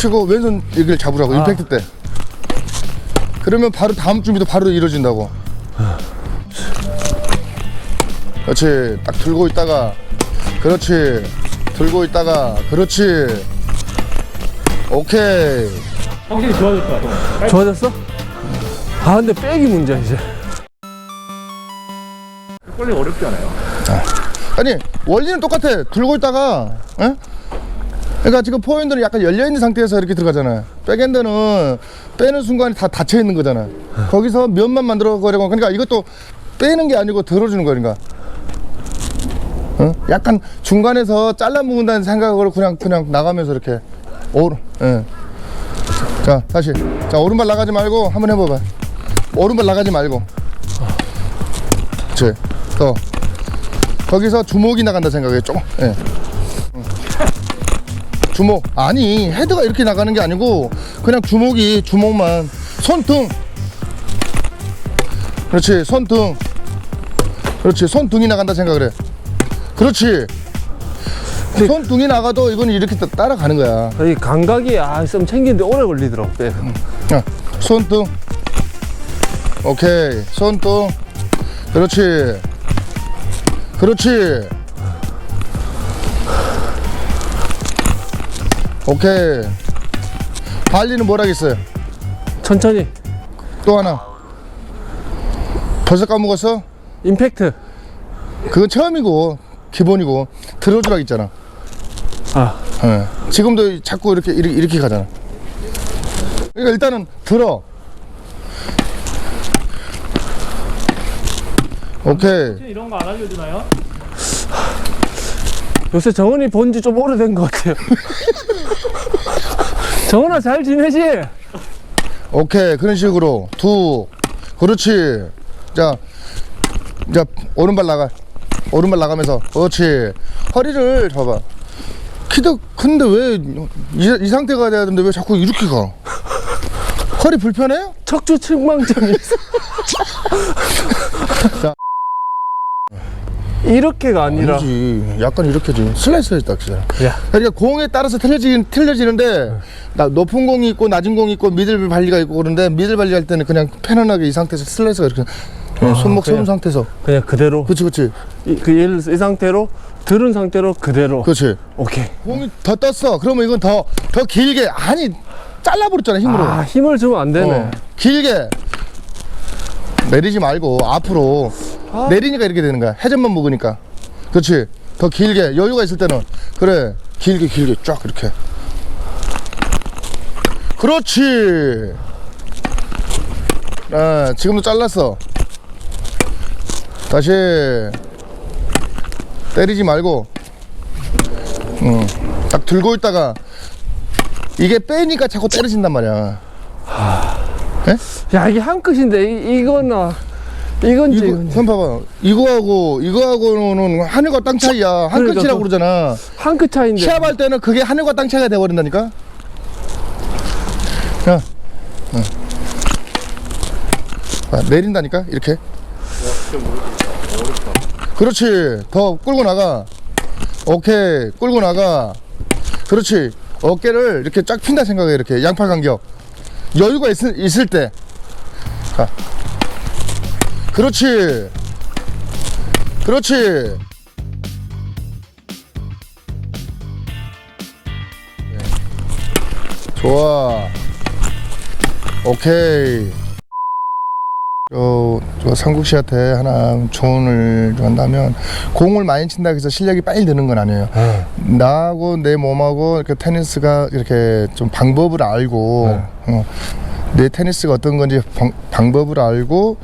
치고 왼손 여기를 잡으라고 임팩트 때. 그러면 바로 다음 준비도 바로 이루어진다고. 그렇지. 딱 들고 있다가 그렇지. 들고 있다가 그렇지. 오케이. 확실히 좋아졌다. 형. 좋아졌어? 아 근데 백이 문제야 이제 꼴리 어렵지 않아요? 아니 원리는 똑같아. 들고 있다가, 에? 그러니까 지금 포핸드는 약간 열려 있는 상태에서 이렇게 들어가잖아요. 백핸드는 빼는 순간에 다 닫혀 있는 거잖아. 거기서 면만 만들어 가려고. 그러니까 이것도 빼는 게 아니고 들어주는 거니까. 어? 약간 중간에서 잘라 먹는다는 생각으로 그냥 그냥 나가면서 이렇게 오른. 예. 자 다시. 자 오른발 나가지 말고 한번 해봐봐. 오른발 나가지 말고. 그렇지. 더. 거기서 주먹이 나간다 생각해 조금 예. 응. 주먹. 아니 헤드가 이렇게 나가는 게 아니고 그냥 주먹이 주먹만. 손등. 그렇지 손등. 그렇지 손등이 나간다 생각을 해. 그렇지. 손등이 나가도 이건 이렇게 따- 따라가는 거야. 이 감각이 아좀 챙기는데 오래 걸리더라고 백 야, 손등. 오케이 손등. 그렇지. 그렇지 오케이. 발리는 뭐라겠어요? 천천히. 또 하나. 벌써 까먹었어? 임팩트. 그건 처음이고 기본이고. 들어주라 했잖아. 아. 예. 지금도 자꾸 이렇게 이렇게, 이렇게 가잖아. 그러니까 일단은 들어. 오케이. 이런 거 안 알려주나요? 요새 정은이 본 지 좀 오래된 것 같아요. 정은아 잘 지내지? 오케이 그런 식으로. 두. 그렇지. 자, 자 오른발 나가. 오른발 나가면서. 그렇지. 허리를 잡아. 키도 큰데 왜이 이 상태가 돼야 되는데 왜 자꾸 이렇게 가? 허리 불편해? 척추 측망점이 있어. 자. 이렇게가 아니라 아니지 약간 이렇게지 슬라이스에 딱 치잖아 야 그러니까 공에 따라서 틀려지긴 틀려지는데 나 높은 공이 있고 낮은 공이 있고 미들 발리가 있고 그런데 미들 발리 할 때는 그냥 편안하게 이 상태에서 슬라이스가 이렇게 그냥 손목 세운. 상태에서 그냥 그대로 그렇지 그렇지 이, 그 예를 들어서 이 상태로 들은 상태로 그대로 그렇지 오케이 공이 더 떴어. 그러면 이건 더, 더 길게. 아니, 잘라버렸잖아, 힘으로. 아 힘을 주면 안 되네 어, 길게. 내리지 말고, 앞으로. 아. 내리니까 이렇게 되는 거야. 회전만 먹으니까. 그렇지. 더 길게. 여유가 있을 때는. 그래. 길게, 길게 쫙, 이렇게. 그렇지. 아, 지금도 잘랐어. 다시. 때리지 말고. 응. 딱 들고 있다가 이게 빼니까 자꾸 때려진단 말이야. 야 이게 한 끗인데 이, 이거나 이건지 이거 이건지 선 봐봐. 이거하고 이거하고는 하늘과 땅 차이야. 한 그러니까 끗이라고 그- 그러잖아. 한끗 차인데 시합할 때는 그게 하늘과 땅 차이가 돼버린다니까. 야, 응. 아, 내린다니까 이렇게. 그렇지. 더 끌고 나가. 오케이. 끌고 나가. 그렇지. 어깨를 이렇게 쫙 핀다 생각해 이렇게 양팔 간격. 여유가 있을, 있을 때. 가. 그렇지. 그렇지. 좋아. 오케이. 저, 저 삼국 씨한테 하나 조언을 좀 한다면 공을 많이 친다고 해서 실력이 빨리 느는 건 아니에요. 나하고 내 몸하고 이렇게 테니스가 이렇게 좀 방법을 알고 어, 내 테니스가 어떤 건지 방, 방법을 알고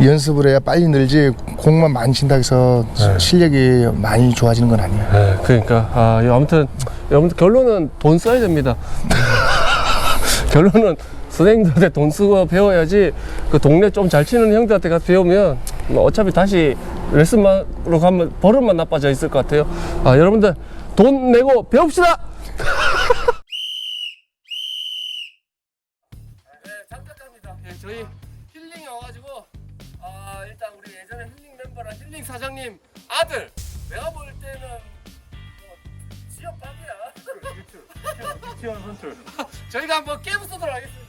연습을 해야 빨리 늘지 공만 많이 친다고 해서 실력이 많이 좋아지는 건 아니에요. 네, 그러니까 아 이거 아무튼 아무튼 결론은 돈 써야 됩니다. 결론은 선생님들한테 돈 쓰고 배워야지 그 동네 좀 잘 치는 형들한테 가서 배우면 뭐 어차피 다시 레슨만으로 가면 버릇만 나빠져 있을 것 같아요. 아 여러분들 돈 내고 배웁시다 예전에 힐링 사장님 아들 내가 볼 때는 뭐 지역 밖이야. 유치원 선출. 저희가 한번 게임 쓰도록 하겠습니다.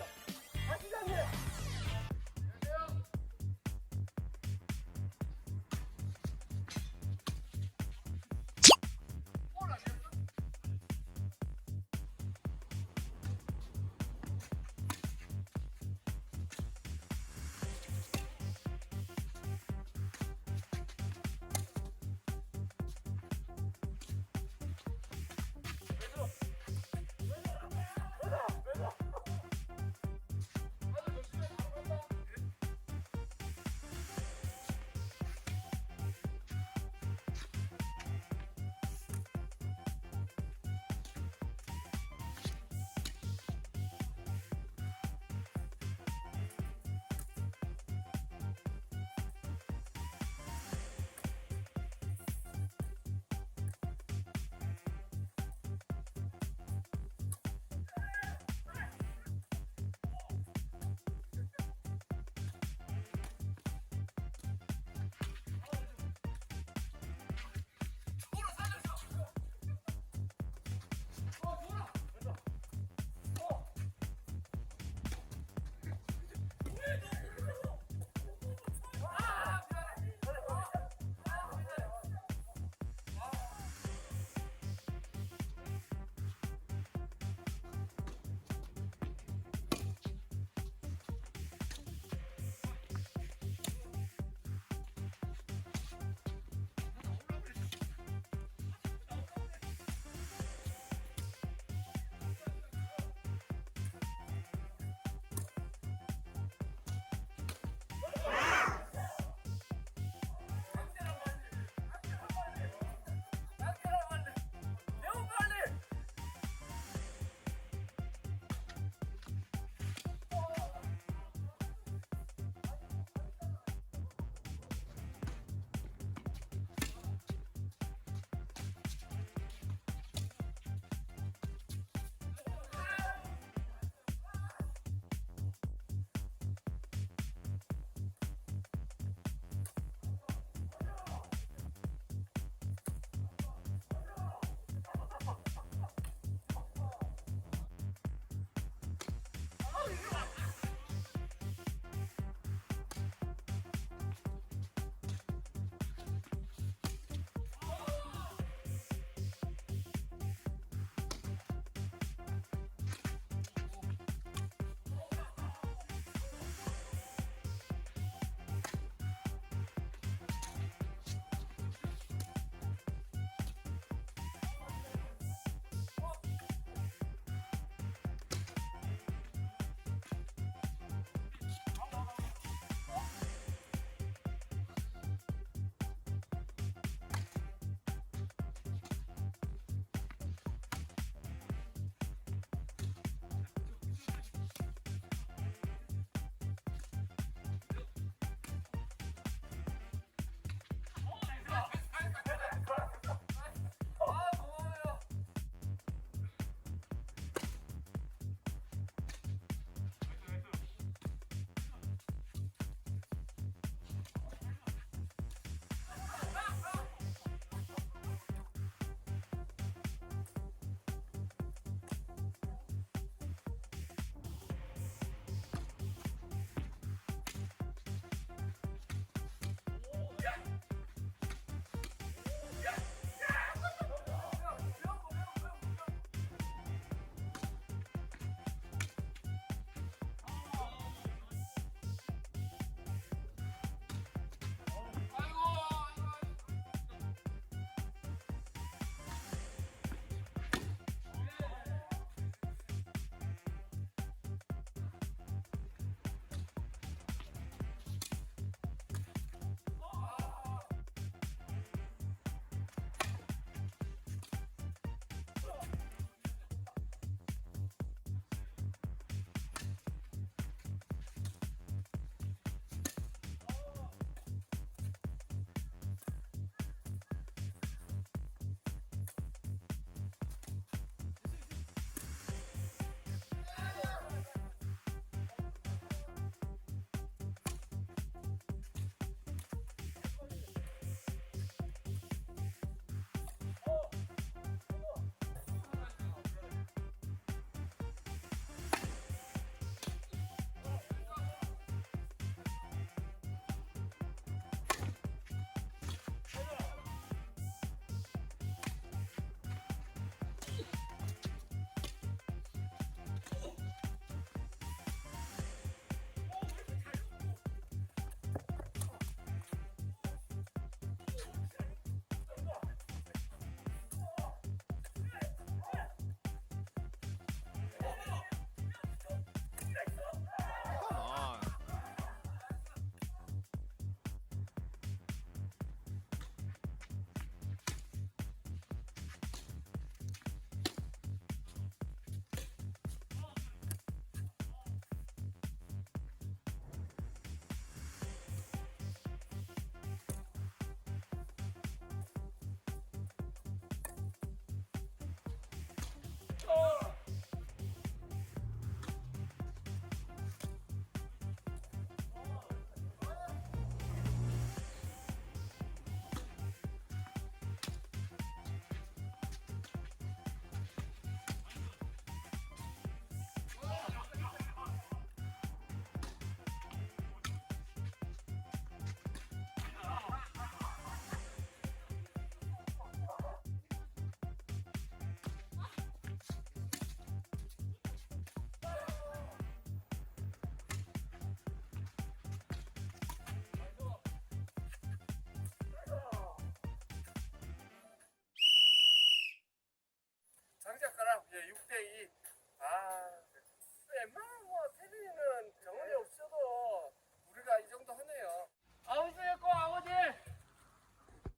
이제 6대2